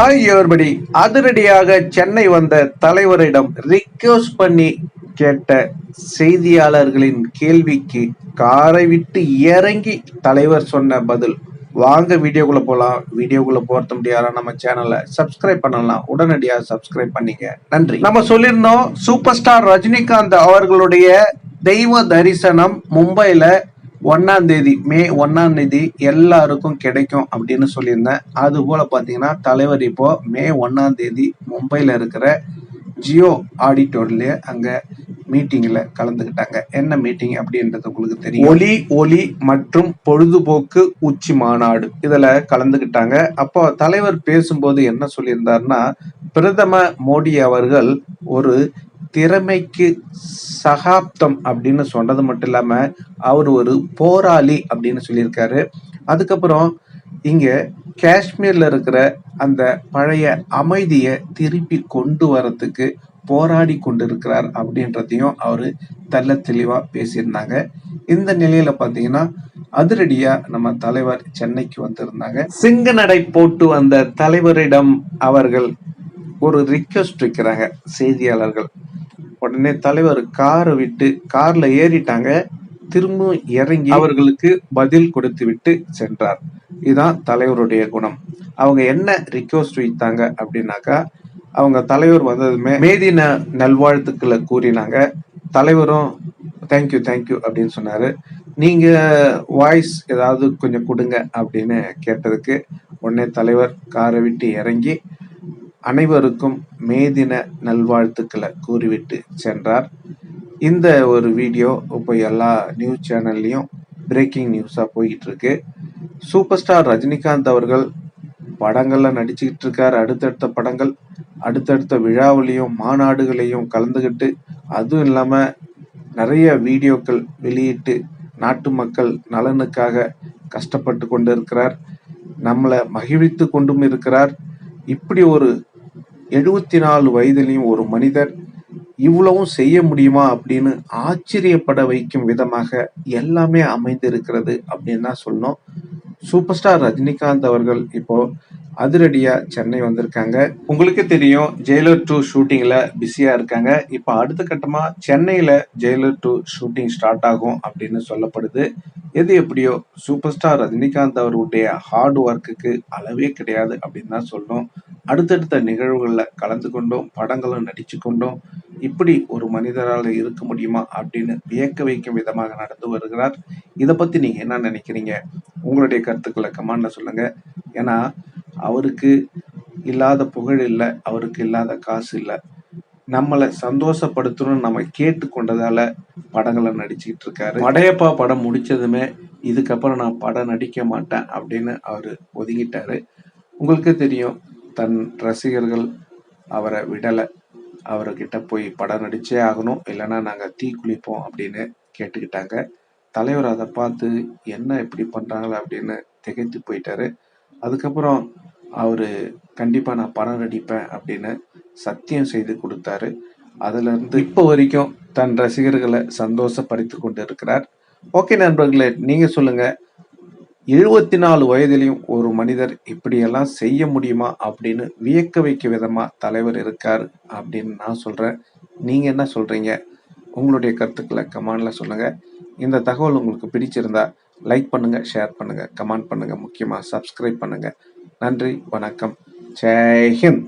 Hi everybody அதிரடியாக சென்னை வந்த தலைவரிடம் ரிக்வஸ்ட் பண்ணி கேட்ட செய்தியாளர்களின் கேள்விக்கு காரை விட்டு இறங்கி தலைவர் சொன்ன பதில். வாங்க வீடியோக்குள்ள போகலாம் வீடியோக்குள்ள போறது முடியாத நம்ம சேனலை சப்ஸ்கிரைப் பண்ணலாம். உடனடியாக சப்ஸ்கிரைப் பண்ணிங்க நன்றி. நம்ம சொல்லியிருந்தோம் சூப்பர் ஸ்டார் ரஜினிகாந்த் அவர்களுடைய தெய்வ தரிசனம் மும்பையில ஒன்னாம் தேதி மே ஒன்னாம் தேதி எல்லாருக்கும் கிடைக்கும் அப்படின்னு சொல்லியிருந்தேன். அது போல பாத்தீங்கன்னா தலைவர் இப்போ மே ஒன்னாம் தேதி மும்பைல இருக்கிற ஜியோ ஆடிட்டோர்ல அங்க மீட்டிங்ல கலந்துக்கிட்டாங்க. என்ன மீட்டிங் அப்படின்றது உங்களுக்கு தெரியும். ஒலி ஒலி மற்றும் பொழுதுபோக்கு உச்சி மாநாடு. இதுல கலந்துக்கிட்டாங்க. அப்போ தலைவர் பேசும்போது என்ன சொல்லியிருந்தாருன்னா பிரதம மோடி அவர்கள் ஒரு திறமைக்கு சகாப்தம் அப்படின்னு சொன்னது மட்டும் இல்லாம அவர் ஒரு போராளி அப்படின்னு சொல்லியிருக்காரு. அதுக்கப்புறம் இங்க காஷ்மீர்ல இருக்கிற அந்த பழைய அமைதியை திருப்பி கொண்டு வரத்துக்கு போராடி கொண்டிருக்கிறார் அப்படின்றதையும் அவரு தள்ள தெளிவா பேசியிருந்தாங்க. இந்த நிலையில பாத்தீங்கன்னா அதிரடியா நம்ம தலைவர் சென்னைக்கு வந்திருந்தாங்க. சிங்க நடை போட்டு வந்த தலைவரிடம் அவர்கள் ஒரு ரிக்வெஸ்ட் வைக்கிறாங்க செய்தியாளர்கள். உடனே தலைவர் காரை விட்டு கார்ல ஏறிட்டாங்க. திரும்ப இறங்கி அவர்களுக்கு பதில் கொடுத்து விட்டு சென்றார். இதுதான் தலைவருடைய குணம். அவங்க என்ன ரிக்வஸ்ட் வைத்தாங்க அப்படின்னாக்கா அவங்க தலைவர் வந்ததுமே மேதின நல்வாழ்த்துக்களை கூறினாங்க. தலைவரும் தேங்க்யூ தேங்க்யூ அப்படின்னு சொன்னாரு. நீங்க வாய்ஸ் ஏதாவது கொஞ்சம் கொடுங்க அப்படின்னு கேட்டதுக்கு உடனே தலைவர் காரை விட்டு இறங்கி அனைவருக்கும் மேதின நல்வாழ்த்துக்களை கூறிவிட்டு சென்றார். இந்த ஒரு வீடியோ இப்போ எல்லா நியூஸ் சேனல்லையும் பிரேக்கிங் நியூஸாக போய்கிட்டு இருக்கு சூப்பர் ஸ்டார் ரஜினிகாந்த் அவர்கள் படங்கள்ல நடிச்சுக்கிட்டு இருக்காரு அடுத்தடுத்த படங்கள் அடுத்தடுத்த விழாவிலையும் மாநாடுகளையும் கலந்துக்கிட்டு அதுவும் இல்லாம நிறைய வீடியோக்கள் வெளியிட்டு நாட்டு மக்கள் நலனுக்காக கஷ்டப்பட்டு கொண்டு இருக்கிறார் நம்மளை மகிழ்வித்து கொண்டும் இருக்கிறார். இப்படி ஒரு எழுபத்தி நாலு வயதிலையும் ஒரு மனிதர் இவ்வளவும் செய்ய முடியுமா அப்படின்னு ஆச்சரியப்பட வைக்கும் விதமாக எல்லாமே அமைந்திருக்கிறது அப்படின்னு தான் சொல்லணும். சூப்பர் ஸ்டார் ரஜினிகாந்த் அவர்கள் இப்போ அதிரடியா சென்னை வந்திருக்காங்க. உங்களுக்கு தெரியும் ஜெயிலர் டூ ஷூட்டிங்ல பிஸியா இருக்காங்க. இப்போ அடுத்த கட்டமா சென்னையில ஜெயிலர் டூ ஷூட்டிங் ஸ்டார்ட் ஆகும் அப்படின்னு சொல்லப்படுது. எது எப்படியோ சூப்பர் ஸ்டார் ரஜினிகாந்த் அவர்களுடைய ஹார்ட் ஒர்க்குக்கு அளவே கிடையாது அப்படின்னு தான் சொல்லணும். அடுத்தடுத்த நிகழ்வுகளில் கலந்து கொண்டும் படங்களும் நடிச்சு கொண்டும். இப்படி ஒரு மனிதரால் இருக்க முடியுமா அப்படின்னு வியக்க வைக்கும் விதமாக நடந்து வருகிறார். இதை பற்றி நீங்கள் என்ன நினைக்கிறீங்க? உங்களுடைய கருத்துக்களை கமெண்ட்ல சொல்லுங்கள் ஏன்னா அவருக்கு இல்லாத புகழ் இல்லை அவருக்கு இல்லாத காசு இல்லை. நம்மளை சந்தோஷப்படுத்தணும்னு நம்ம கேட்டுக்கொண்டதால் படங்களை நடிச்சுக்கிட்டு இருக்காரு. படையப்பா படம் முடிச்சதுமே இதுக்கப்புறம் நான் படம் நடிக்க மாட்டேன் அப்படின்னு அவர் ஒதுங்கிட்டாரு. உங்களுக்கு தெரியும் தன் ரசிகர்கள் அவரை விடலை. அவர்கிட்ட போய் படம் நடிச்சே ஆகணும் இல்லைன்னா நாங்கள் தீ குளிப்போம் அப்படின்னு கேட்டுக்கிட்டாங்க. தலைவர் அதை பார்த்து என்ன இப்படி பண்ணுறாங்களா அப்படின்னு திகைத்து போயிட்டாரு. அதுக்கப்புறம் அவர் கண்டிப்பாக நான் படம் நடிப்பேன் அப்படின்னு சத்தியம் செய்து கொடுத்தாரு. அதுலேருந்து இப்போ வரைக்கும் தன் ரசிகர்களை சந்தோஷப்படுத்தி கொண்டு இருக்கிறார் ஓகே நண்பர்களே நீங்கள் சொல்லுங்கள் எழுபத்தி நாலு வயதிலையும் ஒரு மனிதர் இப்படியெல்லாம் செய்ய முடியுமா அப்படின்னு வியக்க வைக்க விதமா தலைவர் இருக்கார் அப்படின்னு நான் சொல்றேன். நீங்க என்ன சொல்றீங்க? உங்களுடைய கருத்துக்களை கமெண்ட்ல சொல்லுங்க. இந்த தகவல் உங்களுக்கு பிடிச்சிருந்தா லைக் பண்ணுங்க ஷேர் பண்ணுங்க கமெண்ட் பண்ணுங்க முக்கியமா சப்ஸ்கிரைப் பண்ணுங்க. நன்றி வணக்கம். ஜெய்ஹிந்த்